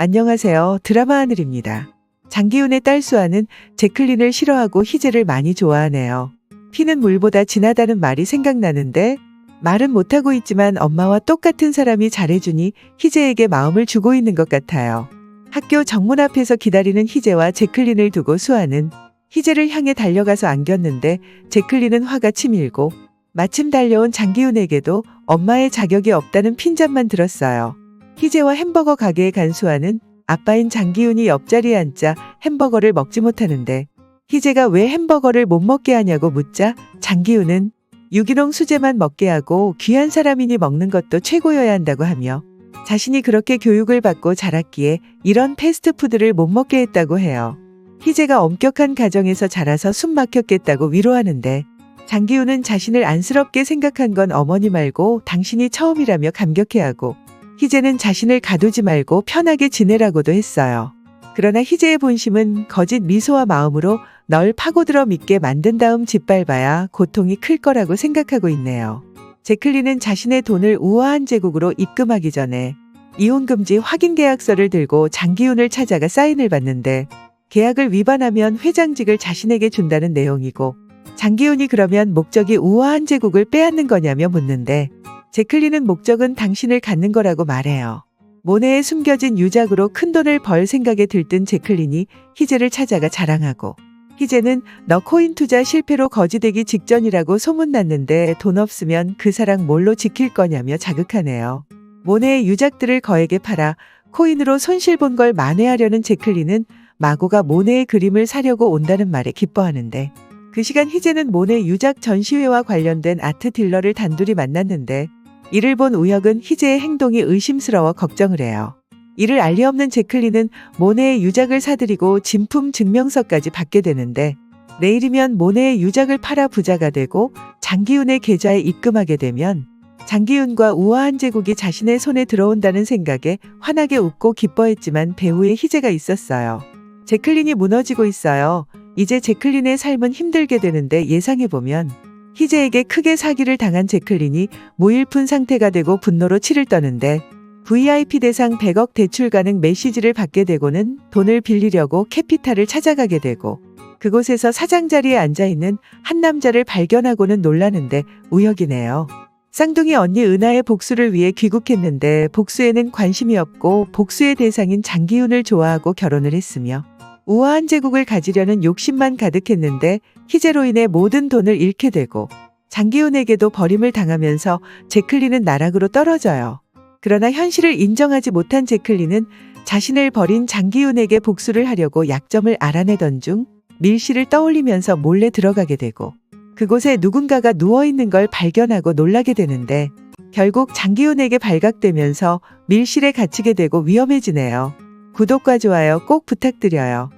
안녕하세요. 드라마 하늘입니다. 장기훈의 딸 수아는 제클린을 싫어하고 희재를 많이 좋아하네요. 피는 물보다 진하다는 말이 생각나는데 말은 못하고 있지만 엄마와 똑같은 사람이 잘해주니 희재에게 마음을 주고 있는 것 같아요. 학교 정문 앞에서 기다리는 희재와 제클린을 두고 수아는 희재를 향해 달려가서 안겼는데 제클린은 화가 치밀고 마침 달려온 장기훈에게도 엄마의 자격이 없다는 핀잔만 들었어요. 희재와 햄버거 가게에 간 수아는 아빠인 장기훈이 옆자리에 앉자 햄버거를 먹지 못하는데 희재가 왜 햄버거를 못 먹게 하냐고 묻자 장기훈은 유기농 수제만 먹게 하고 귀한 사람이니 먹는 것도 최고여야 한다고 하며 자신이 그렇게 교육을 받고 자랐기에 이런 패스트푸드를 못 먹게 했다고 해요. 희재가 엄격한 가정에서 자라서 숨 막혔겠다고 위로하는데 장기훈은 자신을 안쓰럽게 생각한 건 어머니 말고 당신이 처음이라며 감격해하고 희재는 자신을 가두지 말고 편하게 지내라고도 했어요. 그러나 희재의 본심은 거짓 미소와 마음으로 널 파고들어 믿게 만든 다음 짓밟아야 고통이 클 거라고 생각하고 있네요. 제클린은 자신의 돈을 우아한 제국으로 입금하기 전에 이혼금지 확인 계약서를 들고 장기훈을 찾아가 사인을 받는데 계약을 위반하면 회장직을 자신에게 준다는 내용이고 장기훈이 그러면 목적이 우아한 제국을 빼앗는 거냐며 묻는데 제클린은 목적은 당신을 갖는 거라고 말해요. 모네에 숨겨진 유작으로 큰 돈을 벌 생각에 들뜬 제클린이 희재를 찾아가 자랑하고 희재는 너 코인 투자 실패로 거지되기 직전이라고 소문났는데 돈 없으면 그 사랑 뭘로 지킬 거냐며 자극하네요. 모네의 유작들을 거액에 팔아 코인으로 손실 본 걸 만회하려는 제클린은 마고가 모네의 그림을 사려고 온다는 말에 기뻐하는데 그 시간 희재는 모네 유작 전시회와 관련된 아트 딜러를 단둘이 만났는데 이를 본 우혁은 희재의 행동이 의심스러워 걱정을 해요. 이를 알리 없는 제클린은 모네의 유작을 사들이고 진품 증명서까지 받게 되는데 내일이면 모네의 유작을 팔아 부자가 되고 장기훈의 계좌에 입금하게 되면 장기훈과 우아한 제국이 자신의 손에 들어온다는 생각에 환하게 웃고 기뻐했지만 배후에 희재가 있었어요. 제클린이 무너지고 있어요. 이제 제클린의 삶은 힘들게 되는데 예상해보면 희재에게 크게 사기를 당한 제클린이 무일푼 상태가 되고 분노로 치를 떠는데 VIP 대상 100억 대출 가능 메시지를 받게 되고는 돈을 빌리려고 캐피탈을 찾아가게 되고 그곳에서 사장 자리에 앉아 있는 한 남자를 발견하고는 놀라는데 우혁이네요. 쌍둥이 언니 은하의 복수를 위해 귀국했는데 복수에는 관심이 없고 복수의 대상인 장기훈을 좋아하고 결혼을 했으며 우아한 제국을 가지려는 욕심만 가득했는데 희재로 인해 모든 돈을 잃게 되고 장기훈에게도 버림을 당하면서 제클린은 나락으로 떨어져요. 그러나 현실을 인정하지 못한 제클린은 자신을 버린 장기훈에게 복수를 하려고 약점을 알아내던 중 밀씨를 떠올리면서 몰래 들어가게 되고 그곳에 누군가가 누워있는 걸 발견하고 놀라게 되는데 결국 장기훈에게 발각되면서 밀실에 갇히게 되고 위험해지네요. 구독과 좋아요 꼭 부탁드려요.